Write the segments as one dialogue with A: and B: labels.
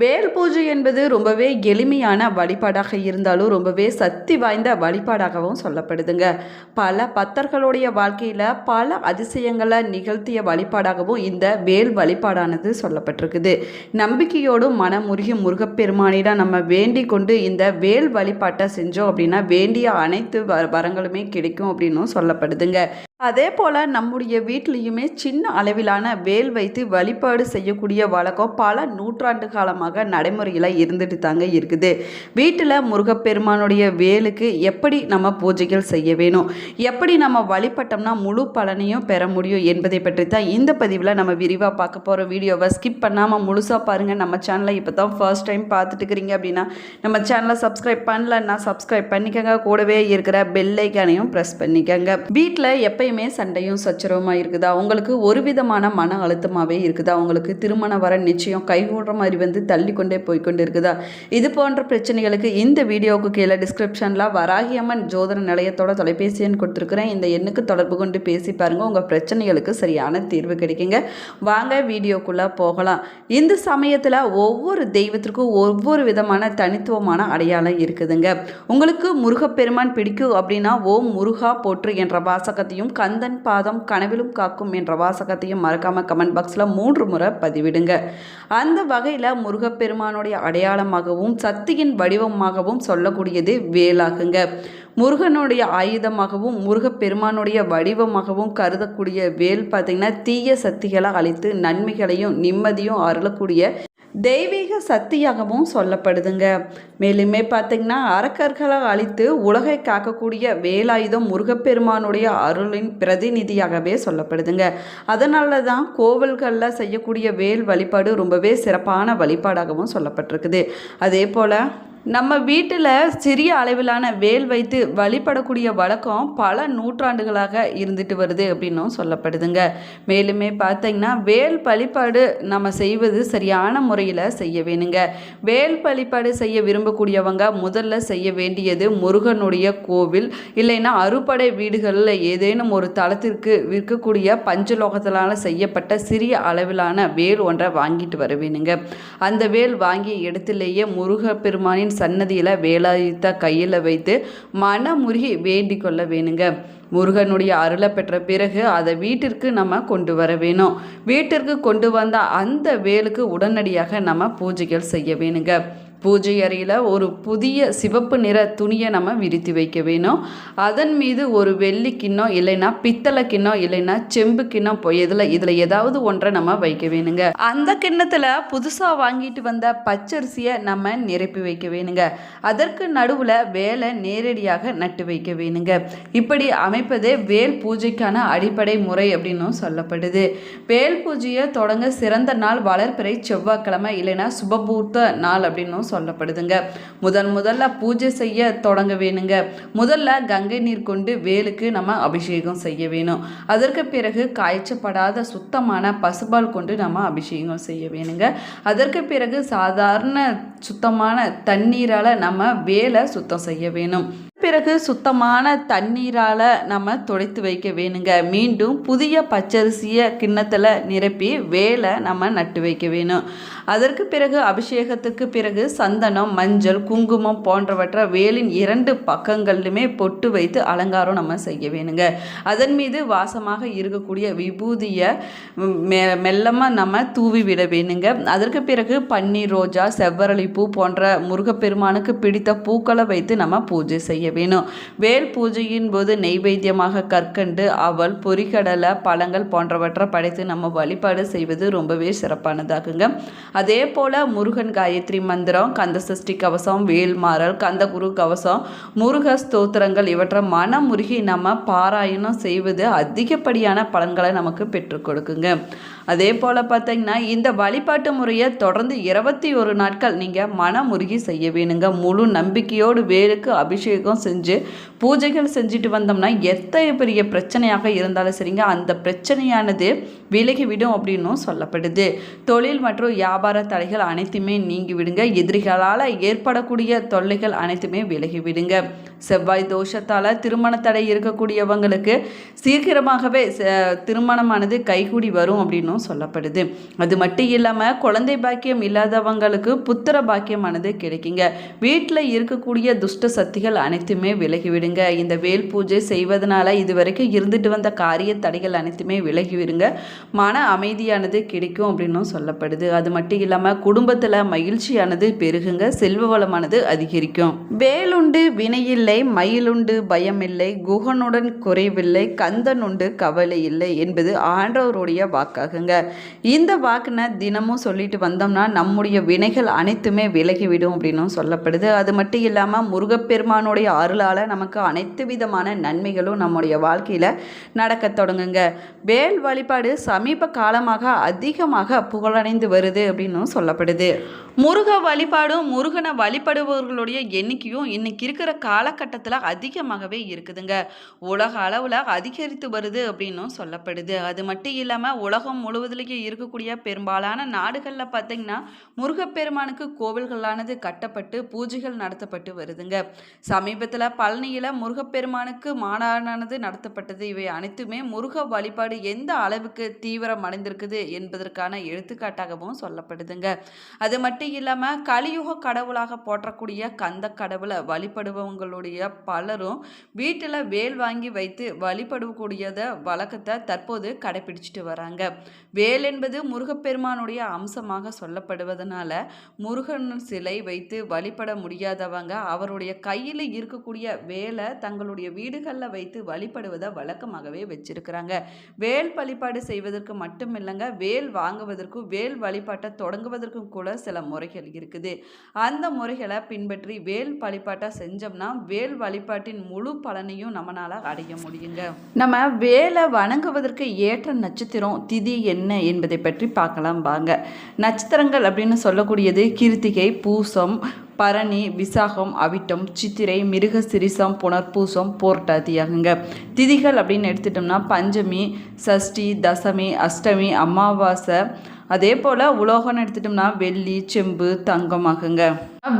A: வேல் பூஜை என்பது ரொம்பவே எளிமையான வழிபாடாக இருந்தாலும் ரொம்பவே சக்தி வாய்ந்த வழிபாடாகவும் சொல்லப்படுதுங்க. பல பக்தர்களுடைய வாழ்க்கையில் பல அதிசயங்களை நிகழ்த்திய வழிபாடாகவும் இந்த வேல் வழிபாடானது சொல்லப்பட்டிருக்குது. நம்பிக்கையோடும் மனமுருகி முருகப்பெருமானிடம் நம்ம வேண்டி கொண்டு இந்த வேல் வழிபாட்டை செஞ்சோம் அப்படின்னா வேண்டிய அனைத்து வ வரங்களுமே கிடைக்கும் அப்படின்னும் சொல்லப்படுதுங்க. அதே போல் நம்முடைய வீட்லேயுமே சின்ன அளவிலான வேல் வைத்து வழிபாடு செய்யக்கூடிய வழக்கம் பல நூற்றாண்டு காலமாக நடைமுறையில் இருந்துட்டு தாங்க இருக்குது. வீட்டில் முருகப்பெருமானுடைய வேலுக்கு எப்படி நம்ம பூஜைகள் செய்ய வேணும்? எப்படி நம்ம வழிபட்டோம்னா முழு பலனையும் பெற முடியும் என்பதை பற்றி தான் இந்த பதிவில் நம்ம விரிவாக பார்க்க போகிற வீடியோவை ஸ்கிப் பண்ணாமல் முழுசாக பாருங்கள் நம்ம சேனலை இப்போ தான் ஃபர்ஸ்ட் டைம் பார்த்துட்டு இருக்கிறீங்க அப்படின்னா நம்ம சேனலை சப்ஸ்கிரைப் பண்ணலன்னா சப்ஸ்கிரைப் பண்ணிக்கோங்க. கூடவே இருக்கிற பெல்லைக்கானையும் ப்ரெஸ் பண்ணிக்கோங்க. வீட்டில் எப்போ எப்பயுமே சண்டையும் சச்சரவுமா இருக்குதா? உங்களுக்கு ஒரு விதமான மன அழுத்தமாகவே இருக்குதா? உங்களுக்கு திருமண வர நிச்சயம் கைகூடுற மாதிரி வந்து தள்ளி கொண்டே இருக்குதா? இது போன்ற பிரச்சனைகளுக்கு இந்த வீடியோவுக்கு கீழே டிஸ்கிரிப்ஷனில் வராகியம்மன் ஜோதன நிலையத்தோட தொலைபேசி எண் கொடுத்துருக்குறேன். இந்த எண்ணுக்கு தொடர்பு கொண்டு பேசி பாருங்கள் உங்கள் பிரச்சனைகளுக்கு சரியான தீர்வு கிடைக்குங்க. வாங்க வீடியோக்குள்ளே போகலாம். இந்த சமயத்தில் ஒவ்வொரு தெய்வத்திற்கும் ஒவ்வொரு விதமான தனித்துவமான அடையாளம் இருக்குதுங்க. உங்களுக்கு முருகப்பெருமான் பிடிக்கும் அப்படின்னா ஓம் முருகா போற்று என்ற வாசகத்தையும் கந்தன் பாதம் கனவிலும் காக்கும் என்ற வாசகத்தையும் மறக்காம கமெண்ட் பாக்ஸில் மூன்று முறை பதிவிடுங்க. அந்த வகையில் முருகப்பெருமானுடைய அடையாளமாகவும் சக்தியின் வடிவமாகவும் சொல்லக்கூடியது வேலாகுங்க. முருகனுடைய ஆயுதமாகவும் முருகப்பெருமானுடைய வடிவமாகவும் கருதக்கூடிய வேல் பார்த்திங்கன்னா தீய சக்திகளை அழித்து நன்மைகளையும் நிம்மதியும் அருளக்கூடிய தெய்வீக சக்தியாகவும் சொல்லப்படுதுங்க. மேலுமே பார்த்திங்கன்னா அரக்கர்களை அழித்து உலகை காக்கக்கூடிய வேலாயுதம் முருகப்பெருமானுடைய அருளின் பிரதிநிதியாகவே சொல்லப்படுதுங்க. அதனால தான் கோவில்களில் செய்யக்கூடிய வேல் வழிபாடு ரொம்பவே சிறப்பான வழிபாடாகவும் சொல்லப்பட்டிருக்குது. அதே போல் நம்ம வீட்டில் சிறிய அளவிலான வேல் வைத்து வழிபடக்கூடிய வழக்கம் பல நூற்றாண்டுகளாக இருந்துட்டு வருது அப்படின்னும் சொல்லப்படுதுங்க. மேலுமே பார்த்தீங்கன்னா வேல் வழிபாடு நம்ம செய்வது சரியான முறையில் செய்ய வேணுங்க. வேல் வழிபாடு செய்ய விரும்பக்கூடியவங்க முதல்ல செய்ய வேண்டியது முருகனுடைய கோவில் இல்லைன்னா அறுபடை வீடுகளில் ஏதேனும் ஒரு தளத்திற்கு விற்கக்கூடிய பஞ்சலோகத்தினால் செய்யப்பட்ட சிறிய அளவிலான வேல் ஒன்றை வாங்கிட்டு வர வேணுங்க அந்த வேல் வாங்கிய இடத்திலேயே முருக பெருமானின் சன்னதியில் வேலாயுத்தா கையில் வைத்து மனமுருகி வேண்டிக் கொள்ள வேணுங்க. முருகனுடைய அருளை பெற்ற பிறகு அதை வீட்டிற்கு நம்ம கொண்டு வர வேணும். வீட்டிற்கு கொண்டு வந்த அந்த வேலுக்கு உடனடியாக நம்ம பூஜைகள் செய்ய வேணுங்க. பூஜை அறையில் ஒரு புதிய சிவப்பு நிற துணியை நம்ம விரித்து வைக்க வேணும். அதன் மீது ஒரு வெள்ளி கிண்ணம் இல்லைன்னா பித்தளை கிண்ணம் இல்லைன்னா செம்பு கிண்ணம் இதில் இதில் ஏதாவது ஒன்றை நம்ம வைக்க வேணுங்க. அந்த கிண்ணத்தில் புதுசாக வாங்கிட்டு வந்த பச்சரிசியை நம்ம நிரப்பி வைக்க வேணுங்க. அதற்கு நடுவில் வேலை நேரடியாக நட்டு வைக்க வேணுங்க. இப்படி அமைப்பதே வேல் பூஜைக்கான அடிப்படை முறை அப்படின்னும் சொல்லப்படுது. வேல் பூஜையை தொடங்க சிறந்த நாள் வளர்ப்பிறை செவ்வாய்க்கிழமை இல்லைன்னா சுபபூர்த்த நாள் அப்படின்னும் சொல்லப்படுதுங்க. முதன் முதல்ல பூஜை செய்ய தொடங்க வேணுங்க. முதல்ல கங்கை நீர் கொண்டு வேலுக்கு நம்ம அபிஷேகம் செய்ய வேணும். அதற்கு பிறகு காய்ச்சப்படாத சுத்தமான பசுபால் கொண்டு நம்ம அபிஷேகம் செய்ய வேணுங்க. அதற்கு பிறகு சாதாரண சுத்தமான தண்ணீரால் நம்ம வேலை சுத்தம் செய்ய வேணும். பிறகு சுத்தமான தண்ணீரால் நம்ம துடைத்து வைக்க வேணுங்க. மீண்டும் புதிய பச்சரிசியை கிண்ணத்தில் நிரப்பி வேலை நம்ம நட்டு வைக்க வேணும். அதற்கு பிறகு அபிஷேகத்துக்கு பிறகு சந்தனம் மஞ்சள் குங்குமம் போன்றவற்றை வேலின் இரண்டு பக்கங்களிலுமே பொட்டு வைத்து அலங்காரம் நம்ம செய்ய வேணுங்க. அதன் மீது வாசமாக இருக்கக்கூடிய விபூதியை மெ மெல்லமாக நம்ம தூவி விட வேணுங்க. அதற்கு பிறகு பன்னீர் ரோஜா செவ்வரளி பூ போன்ற முருகப்பெருமானுக்கு பிடித்த பூக்களை வைத்து நம்ம பூஜை செய்ய வேணும். வேல் பூஜையின் போது நெய்வேத்தியமாக கற்கண்டு அவல் பொறிகடலை பழங்கள் போன்றவற்றை படைத்து நம்ம வழிபாடு செய்வது ரொம்பவே சிறப்பானதாகுங்க. அதே போல் முருகன் காயத்ரி மந்திரம் கந்த சஷ்டி கவசம் வேல்மாறல் கந்தகுரு கவசம் முருக ஸ்தோத்திரங்கள் இவற்றை மனமுருகி நம்ம பாராயணம் செய்வது அதிகப்படியான பலன்களை நமக்கு பெற்றுக் கொடுக்குங்க. அதே போல் பார்த்தீங்கன்னா இந்த வழிபாட்டு முறையை தொடர்ந்து இருபத்தி ஒரு நாட்கள் நீங்கள் மனமுருகி செய்ய வேணுங்க. முழு நம்பிக்கையோடு வேலுக்கு அபிஷேகம் செஞ்சு பூஜைகள் செஞ்சுட்டு வந்தோம்னா எத்தனை பெரிய பிரச்சனையாக இருந்தாலும் சரிங்க அந்த பிரச்சனையானது விலகிவிடும் அப்படின்னும் சொல்லப்படுது. தொழில் மற்றும் வியாபார தடைகள் அனைத்துமே நீங்கிவிடுங்க. எதிரிகளால் ஏற்படக்கூடிய தொல்லைகள் அனைத்துமே விலகிவிடுங்க. செவ்வாய் தோஷத்தால் திருமண தடை இருக்கக்கூடியவங்களுக்கு சீக்கிரமாகவே ச- திருமணமானது கைகூடி வரும் அப்படின்னும் சொல்லப்படுது. அது மட்டும் இல்லாமல் குழந்தை பாக்கியம் இல்லாதவங்களுக்கு புத்திர பாக்கியமானது கிடைக்குங்க. வீட்டில் இருக்கக்கூடிய துஷ்ட சக்திகள் அனைத்துமே விலகிவிடுங்க. இந்த வேல் பூஜை செய்வதனால இதுவரைக்கும் இருந்துட்டு வந்த காரிய தடைகள் அனைத்துமே விலகிவிடுங்க. மன அமைதியானது கிடைக்கும் அப்படின்னும் சொல்லப்படுது. அது மட்டும் இல்லாமல் குடும்பத்தில் மகிழ்ச்சியானது பெருகுங்க. செல்வ வளமானது அதிகரிக்கும். வேலுண்டு வினையில் இல்லை மயிலுண்டு பயமில்லை குகனுடன் குறைவில்லை கந்தன் உண்டு கவலை இல்லை என்பது ஆண்டவருடைய வாக்காகுங்க. இந்த வாக்குனை தினமும் சொல்லிட்டு வந்தோம்னா நம்முடைய வினைகள் அனைத்துமே விலகிவிடும் அப்படின்னும் சொல்லப்படுது. அது மட்டும் இல்லாமல் முருகப்பெருமானுடைய அருளால் நமக்கு அனைத்து விதமான நன்மைகளும் நம்முடைய வாழ்க்கையில் நடக்க தொடங்குங்க. வேல் வழிபாடு சமீப காலமாக அதிகமாக புகழடைந்து வருது அப்படின்னும் சொல்லப்படுது. முருக வழிபாடும் முருகனை வழிபடுபவர்களுடைய எண்ணிக்கையும் இன்னைக்கு இருக்கிற காலகட்டத்தில் அதிகமாகவே இருக்குதுங்க. உலக அளவில் அதிகரித்து வருது அப்படின்னும் சொல்லப்படுது. அது மட்டும் இல்லாமல் உலகம் முழுவதுலேயும் இருக்கக்கூடிய பெரும்பாலான நாடுகளில் பார்த்தீங்கன்னா முருகப்பெருமானுக்கு கோவில்களானது கட்டப்பட்டு பூஜைகள் நடத்தப்பட்டு வருதுங்க. சமீபத்தில் பழனியில் முருகப்பெருமானுக்கு மாநாடானது நடத்தப்பட்டது. இவை அனைத்துமே முருக வழிபாடு எந்த அளவுக்கு தீவிரம் அடைந்திருக்குது என்பதற்கான எடுத்துக்காட்டாகவும் சொல்லப்படுதுங்க. அது மட்டும் இல்லாமல் கலியுக கடவுளாக போற்றக்கூடிய கந்த கடவுளை வழிபடுபவங்களுடைய பலரும் வீட்டில் வேல் வாங்கி வைத்து வழிபடக்கூடியத வழக்கத்தை தற்போது கடைபிடிச்சிட்டு வராங்க. வேல் என்பது முருகப்பெருமானுடைய அம்சமாக சொல்லப்படுவதனால முருகன் சிலை வைத்து வழிபட முடியாதவங்க அவருடைய கையில் இருக்கக்கூடிய வேலை தங்களுடைய வீடுகளில் வைத்து வழிபடுவதை வழக்கமாகவே வச்சிருக்கிறாங்க. வேல் வழிபாடு செய்வதற்கு மட்டும் இல்லைங்க வேல் வாங்குவதற்கும் வேல் வழிபாட்டை தொடங்குவதற்கும் கூட சில முறைகள் இருக்குது. அந்த முறைகளை பின்பற்றி வேல் வழிபாட்டை செஞ்சோம்னா வேல் வழிபாட்டின் முழு பலனையும் நம்மளால் அடைய முடியுங்க. நம்ம வேலை வணங்குவதற்கு ஏற்ற நட்சத்திரம் திதி என்ன என்பதை பற்றி பார்க்கலாம் வாங்க. நட்சத்திரங்கள் அப்படின்னு சொல்லக்கூடியது கிருத்திகை பூசம் பரணி விசாகம் அவிட்டம் சித்திரை மிருக சிரிசம் புனர்பூசம் போர்ட்டாதியாகுங்க. திதிகள் அப்படின்னு எடுத்துட்டோம்னா பஞ்சமி சஷ்டி தசமி அஷ்டமி அமாவாசை அதே போல் உலோகம்னு எடுத்துட்டோம்னா வெள்ளி செம்பு தங்கம் ஆகுங்க.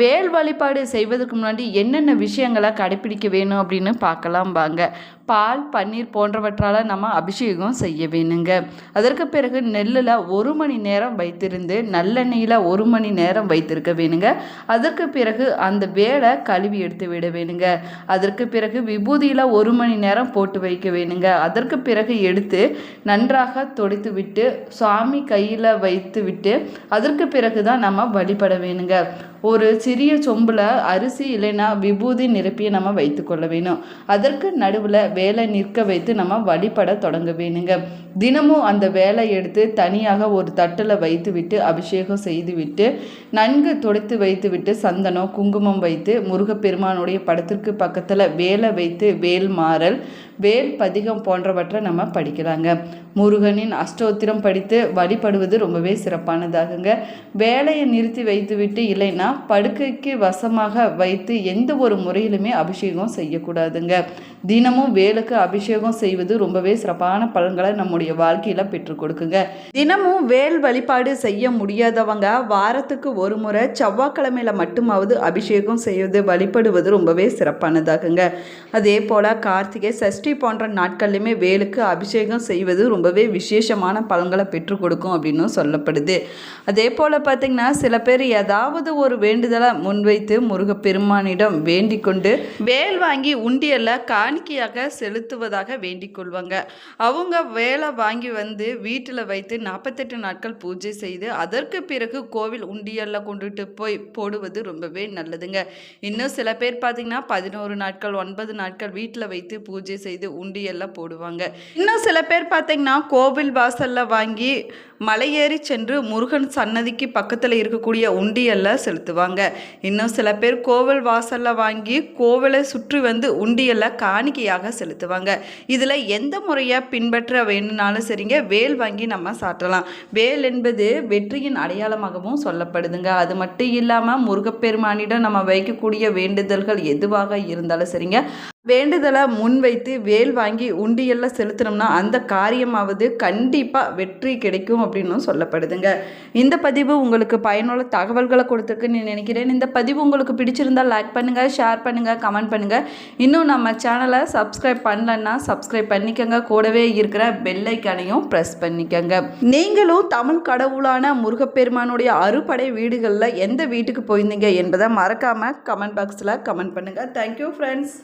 A: வேல் வழிபாடு செய்வதற்கு முன்னாடி என்னென்ன விஷயங்களை கடைப்பிடிக்க வேணும் அப்படின்னு பார்க்கலாம் வாங்க. பால் பன்னீர் போன்றவற்றால் நம்ம அபிஷேகம் செய்ய வேணுங்க. அதற்கு பிறகு நெல்லில் ஒரு மணி நேரம் வைத்திருந்து நல்லெண்ணெயில் ஒரு மணி நேரம் வைத்திருக்க வேணுங்க. அதற்கு பிறகு அந்த வேலை கழுவி எடுத்து விட வேணுங்க. அதற்கு பிறகு விபூதியில் ஒரு மணி நேரம் போட்டு வைக்க வேணுங்க. அதற்கு பிறகு எடுத்து நன்றாக தொடைத்து விட்டு சுவாமி கையில் வைத்து விட்டு அதற்கு பிறகு தான் நம்ம வழிபட வேணுங்க. ஒரு சிறிய சொம்பில் அரிசி இல்லைன்னா விபூதி நிரப்பிய நம்ம வைத்துக்கொள்ள வேணும் அதற்கு நடுவில் வேலை நிற்க வைத்து நம்ம வழிபட தொடங்க வேணுங்க தினமும் அந்த வேலை எடுத்து தனியாக ஒரு தட்டில் வைத்து விட்டு அபிஷேகம் செய்துவிட்டு நன்கு துடைத்து வைத்து விட்டு சந்தனம் குங்குமம் வைத்து முருகப்பெருமானுடைய படத்திற்கு பக்கத்தில் வேலை வைத்து வேல் மாறல் வேல் பதிகம் போன்றவற்றை நம்ம படிக்கலாங்க. முருகனின் அஷ்டோத்திரம் படித்து வழிபடுவது ரொம்பவே சிறப்பானதாகுங்க. வேலையை நிறுத்தி வைத்துவிட்டு இல்லைன்னா படுக்கைக்கு வசமாக வைத்து எந்த ஒரு முறையிலுமே அபிஷேகம் செய்யக்கூடாதுங்க. தினமும் வேலுக்கு அபிஷேகம் செய்வது ரொம்பவே சிறப்பான பலன்களை நம்முடைய வாழ்க்கையில் பெற்றுக் கொடுக்குங்க. தினமும் வேல் வழிபாடு செய்ய முடியாதவங்க வாரத்துக்கு ஒரு முறை செவ்வாய்க்கிழமையில மட்டுமாவது அபிஷேகம் செய்வது வழிபடுவது ரொம்பவே சிறப்பானதாகுங்க. அதே போல் கார்த்திகை சஷ்டி போன்ற நாட்கள்லையுமே வேலுக்கு அபிஷேகம் செய்வது ரொம்பவே விசேஷமான பலன்களை பெற்றுக் கொடுக்கும் அப்படின்னு சொல்லப்படுது. அதே போல் பார்த்திங்கன்னா சில பேர் ஏதாவது ஒரு வேண்டுதலை முன்வைத்து முருகப்பெருமானிடம் வேண்டிக் கொண்டு வேல் வாங்கி உண்டியல்ல காணிக்கையாக செலுத்துவதாக வேண்டிக் கொள்வாங்க. அவங்க வேலை வாங்கி வந்து வீட்டில் வைத்து நாற்பத்தெட்டு நாட்கள் பூஜை செய்து அதற்கு பிறகு கோவில் உண்டியல்ல கொண்டுட்டு போய் போடுவது ரொம்பவே நல்லதுங்க. இன்னும் சில பேர் பார்த்தீங்கன்னா பதினோரு நாட்கள் ஒன்பது நாட்கள் வீட்டில் வைத்து பூஜை செய்து உண்டியல்ல போடுவாங்க. இன்னும் சில பேர் பார்த்தீங்கன்னா கோவில் வாசல்ல வாங்கி மலையேறி சென்று முருகன் சன்னதிக்கு பக்கத்தில் இருக்கக்கூடிய உண்டியல்ல செலுத்துவாங்க. இன்னும் சில பேர் கோவில் வாசலில் வாங்கி கோவிலை சுற்றி வந்து உண்டியல்ல காணிக்கையாக செலுத்துவாங்க. இதில் எந்த முறையை பின்பற்ற வேணும்னாலும் சரிங்க வேல் வாங்கி நம்ம சாட்டலாம் வேல் என்பது வெற்றியின் அடையாளமாகவும் சொல்லப்படுதுங்க. அது மட்டும் இல்லாமல் முருகப்பெருமானிடம் நம்ம வைக்கக்கூடிய வேண்டுதல்கள் எதுவாக இருந்தாலும் சரிங்க வேண்டுதலை முன்வைத்து வேல் வாங்கி உண்டியலில் செலுத்தினோம்னா அந்த காரியமாவது கண்டிப்பாக வெற்றி கிடைக்கும் அப்படின்னும் சொல்லப்படுதுங்க. இந்த பதிவு உங்களுக்கு பயனுள்ள தகவல்களை கொடுத்துருக்குன்னு நினைக்கிறேன். இந்த பதிவு உங்களுக்கு பிடிச்சிருந்தால் லைக் பண்ணுங்கள் ஷேர் பண்ணுங்கள் கமெண்ட் பண்ணுங்கள் இன்னும் நம்ம சேனலை சப்ஸ்கிரைப் பண்ணலன்னா சப்ஸ்கிரைப் பண்ணிக்கோங்க. கூடவே இருக்கிற பெல்லைக்கானையும் ப்ரெஸ் பண்ணிக்கோங்க. நீங்களும் தமிழ் கடவுளான முருகப்பெருமானுடைய அறுபடை வீடுகளில் எந்த வீட்டுக்கு போயிருந்தீங்க என்பதை மறக்காமல் கமெண்ட் பாக்ஸில் கமெண்ட் பண்ணுங்கள் தேங்க்யூ ஃப்ரெண்ட்ஸ்